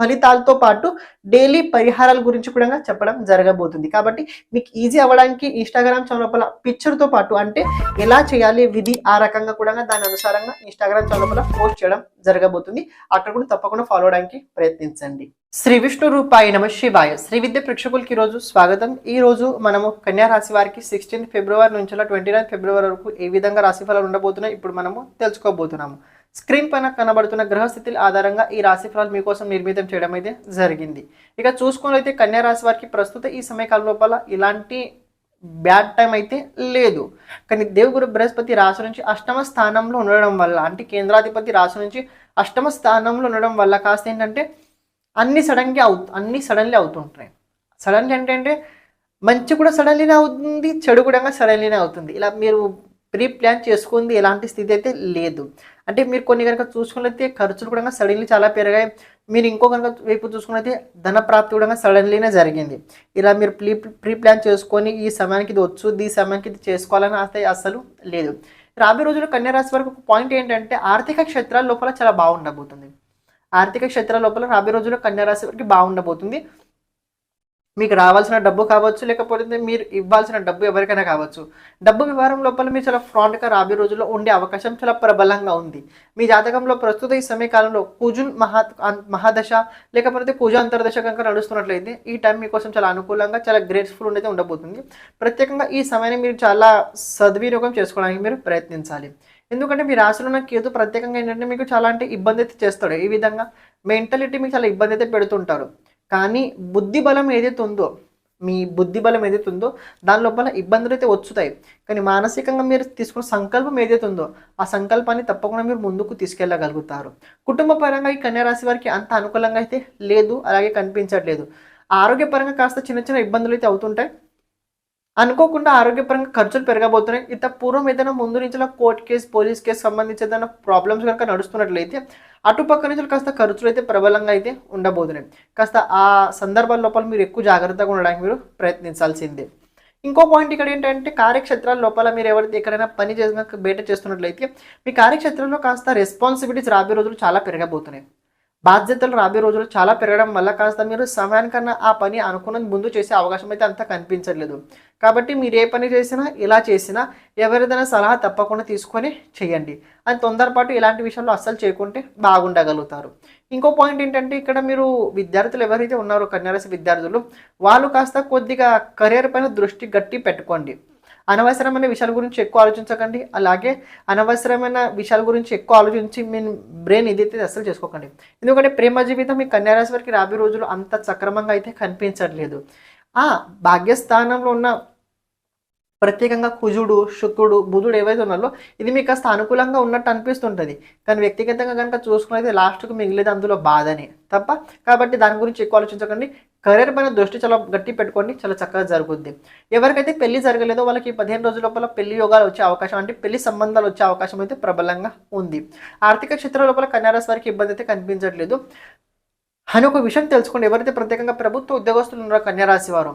ఫలితాలతో పాటు డైలీ పరిహారాల గురించి కూడా చెప్పడం జరగబోతుంది. కాబట్టి మీకు ఈజీ అవ్వడానికి ఇన్స్టాగ్రామ్ ఛానల్ పిక్చర్తో పాటు అంటే ఎలా చేయాలి విధి ఆ రకంగా కూడా దాని అనుసారంగా ఇన్స్టాగ్రామ్ ఛానల్ పోస్ట్ చేయడం జరగబోతుంది. అక్కడ కూడా తప్పకుండా ఫాలో అవడానికి ప్రయత్నించండి. శ్రీ విష్ణు రూపాయ నమ శివాయ. శ్రీ విద్య ప్రేక్షకులకి ఈరోజు రోజు స్వాగతం. ఈ రోజు మనము కన్యా రాశి వారికి సిక్స్టీన్త్ ఫిబ్రవరి నుంచి ట్వంటీ నైన్ ఫిబ్రవరి వరకు ఏ విధంగా రాశి ఫలాలు ఉండబోతున్నాయి ఇప్పుడు మనము తెలుసుకోబోతున్నాము. స్క్రీన్ పైన కనబడుతున్న గ్రహస్థితుల ఆధారంగా ఈ రాశిఫలాలు మీకోసం నిర్మితం చేయడం అయితే జరిగింది. ఇక చూసుకున్నైతే కన్యా రాశి వారికి ప్రస్తుత ఈ సమయకాలం లోపల ఇలాంటి బ్యాడ్ టైం అయితే లేదు. కానీ దేవగురు బృహస్పతి రాశి నుంచి అష్టమ స్థానంలో ఉండడం వల్ల అంటే కేంద్రాధిపతి రాశి నుంచి అష్టమ స్థానంలో ఉండడం వల్ల కాస్త ఏంటంటే అన్ని సడన్గా అవు అన్ని సడన్లీ అవుతుంటాయి. సడన్లీ అంటే అంటే మంచి కూడా సడన్లీనే అవుతుంది చెడు కూడా సడన్లీనే అవుతుంది. ఇలా మీరు ప్రీ ప్లాన్ చేసుకుంది ఎలాంటి స్థితి అయితే లేదు. అంటే మీరు కొన్ని కనుక చూసుకున్నైతే ఖర్చులు కూడా సడన్లీ చాలా పెరిగాయి. మీరు ఇంకో కనుక వైపు చూసుకున్నైతే ధన ప్రాప్తి కూడా సడన్లీనే జరిగింది. ఇలా మీరు ప్రీ ప్రీ ప్లాన్ చేసుకొని ఈ సమయానికి ఇది వచ్చు ఈ సమయానికి ఇది చేసుకోవాలని ఆస్తి అసలు లేదు. రాబోయే రోజుల్లో కన్యారాశి వరకు ఒక పాయింట్ ఏంటంటే ఆర్థిక క్షేత్రాల లోపల చాలా బాగుండబోతుంది. ఆర్థిక క్షేత్రాల లోపల రాబోయే రోజుల్లో కన్యారాశి వరకు బాగుండబోతుంది. మీకు రావాల్సిన డబ్బు కావచ్చు లేకపోతే మీరు ఇవ్వాల్సిన డబ్బు ఎవరికైనా కావచ్చు. డబ్బు వ్యవహారం లోపల మీరు చాలా ఫ్రాంట్గా రాబోయే రోజుల్లో ఉండే అవకాశం చాలా ప్రబలంగా ఉంది. మీ జాతకంలో ప్రస్తుత ఈ సమయకాలంలో కుజున్ మహా మహాదశ లేకపోతే కుజ అంతర్దశ కనుక నడుస్తున్నట్లయితే ఈ టైం మీకోసం చాలా అనుకూలంగా చాలా గ్రేట్ఫుల్ ఉండేది ఉండబోతుంది. ప్రత్యేకంగా ఈ సమయాన్ని మీరు చాలా సద్వినియోగం చేసుకోవడానికి మీరు ప్రయత్నించాలి. ఎందుకంటే మీ రాశిలో ఉన్న కేతు ప్రత్యేకంగా ఏంటంటే మీకు చాలా అంటే ఇబ్బంది అయితే చేస్తాడు. ఈ విధంగా మెంటాలిటీ మీకు చాలా ఇబ్బంది అయితే పెడుతుంటారు. కానీ బుద్ధి బలం ఏదైతే ఉందో మీ బుద్ధి బలం ఏదైతే ఉందో దాని లోపల ఇబ్బందులు అయితే వచ్చుతాయి. కానీ మానసికంగా మీరు తీసుకున్న సంకల్పం ఏదైతే ఉందో ఆ సంకల్పాన్ని తప్పకుండా మీరు ముందుకు తీసుకెళ్ళగలుగుతారు. కుటుంబ పరంగా ఈ కన్యారాశి వారికి అంత అనుకూలంగా అయితే లేదు అలాగే కనిపించట్లేదు. ఆరోగ్యపరంగా కాస్త చిన్న చిన్న ఇబ్బందులు అయితే అవుతుంటాయి. అనుకోకుండా ఆరోగ్యపరంగా ఖర్చులు పెరగబోతున్నాయి. ఇంత పూర్వం ఏదైనా ముందు నుంచి కోర్టు కేసు పోలీస్ కేసు సంబంధించి ఏదైనా ప్రాబ్లమ్స్ కనుక నడుస్తున్నట్లయితే అటుపక్క నుంచి కాస్త ఖర్చులు అయితే ప్రబలంగా అయితే ఉండబోతున్నాయి. కాస్త ఆ సందర్భాల లోపల మీరు ఎక్కువ జాగ్రత్తగా ఉండడానికి మీరు ప్రయత్నించాల్సిందే. ఇంకో పాయింట్ ఇక్కడ ఏంటంటే కార్యక్షేత్రాల లోపల మీరు ఎవరైతే ఎక్కడైనా పని చేసిన బయట చేస్తున్నట్లయితే మీ కార్యక్షేత్రంలో కాస్త రెస్పాన్సిబిలిటీస్ రాబోయే రోజులు చాలా పెరగబోతున్నాయి. బాధ్యతలు రాబోయే రోజుల్లో చాలా పెరగడం వల్ల కాస్త మీరు సమయానికన్నా ఆ పని అనుకున్నది ముందు చేసే అవకాశం అయితే అంత కనిపించట్లేదు. కాబట్టి మీరు ఏ పని చేసినా ఇలా చేసినా ఎవరిదైనా సలహా తప్పకుండా తీసుకొని చేయండి. అని తొందరపాటు ఇలాంటి విషయంలో అస్సలు చేయకుంటే బాగుండగలుగుతారు. ఇంకో పాయింట్ ఏంటంటే ఇక్కడ మీరు విద్యార్థులు ఎవరైతే ఉన్నారో కన్యారాశి విద్యార్థులు వాళ్ళు కాస్త కొద్దిగా కెరీర్ పైన దృష్టి గట్టి పెట్టుకోండి. అనవసరమైన విషయాల గురించి ఎక్కువ ఆలోచించకండి. అలాగే అనవసరమైన విషయాల గురించి ఎక్కువ ఆలోచించి మీ బ్రెయిన్ ఇదైతే అస్సలు చేసుకోకండి. ఎందుకంటే ప్రేమ జీవితం మీ కన్యారాశి వారికి రాబోయే రోజులు అంత సక్రమంగా అయితే కనిపించట్లేదు. ఆ భాగ్యస్థానంలో ఉన్న ప్రత్యేకంగా కుజుడు శుక్రుడు బుధుడు ఏవైతే ఉన్నారో ఇది మీకు కాస్త అనుకూలంగా ఉన్నట్టు అనిపిస్తుంటుంది. కానీ వ్యక్తిగతంగా కనుక చూసుకునేది లాస్ట్కు మిగిలేదు అందులో బాధనే తప్ప. కాబట్టి దాని గురించి ఎక్కువ ఆలోచించకండి. కెరీర్ పైన దృష్టి చాలా గట్టి పెట్టుకొని చాలా చక్కగా జరుగుద్ది. ఎవరికైతే పెళ్ళి జరగలేదో వాళ్ళకి పదిహేను రోజుల లోపల పెళ్ళి యోగాలు వచ్చే అవకాశం అంటే పెళ్ళి సంబంధాలు వచ్చే అవకాశం అయితే ప్రబలంగా ఉంది. ఆర్థిక క్షేత్రం లోపల కన్యారాశి వారికి ఇబ్బంది అయితే కనిపించట్లేదు. అని ఒక విషయం తెలుసుకోండి. ఎవరైతే ప్రత్యేకంగా ప్రభుత్వ ఉద్యోగస్తులు ఉన్నారో కన్యారాశి వారు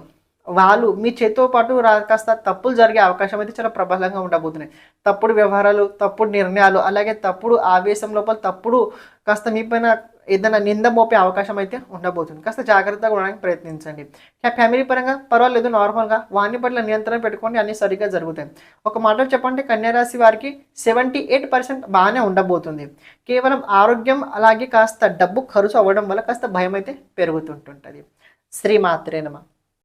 వాళ్ళు మీ చేతితో పాటు కాస్త తప్పులు జరిగే అవకాశం అయితే చాలా ప్రబలంగా ఉండబోతున్నాయి. తప్పుడు వ్యవహారాలు తప్పుడు నిర్ణయాలు అలాగే తప్పుడు ఆవేశం లోపల తప్పుడు కాస్త మీ పైన ఏదైనా నింద మోపే అవకాశం అయితే ఉండబోతుంది. కాస్త జాగ్రత్తగా ఉండడానికి ప్రయత్నించండి. ఫ్యామిలీ పరంగా పర్వాలేదు నార్మల్గా వాణి పట్ల నియంత్రణ పెట్టుకోండి అన్నీ సరిగ్గా జరుగుతాయి. ఒక మాటలు చెప్పండి కన్యారాశి వారికి సెవెంటీ ఎయిట్ పర్సెంట్ బాగానే ఉండబోతుంది. కేవలం ఆరోగ్యం అలాగే కాస్త డబ్బు ఖర్చు అవ్వడం వల్ల కాస్త భయం అయితే పెరుగుతుంటుంటుంది. శ్రీమాత్రేనమా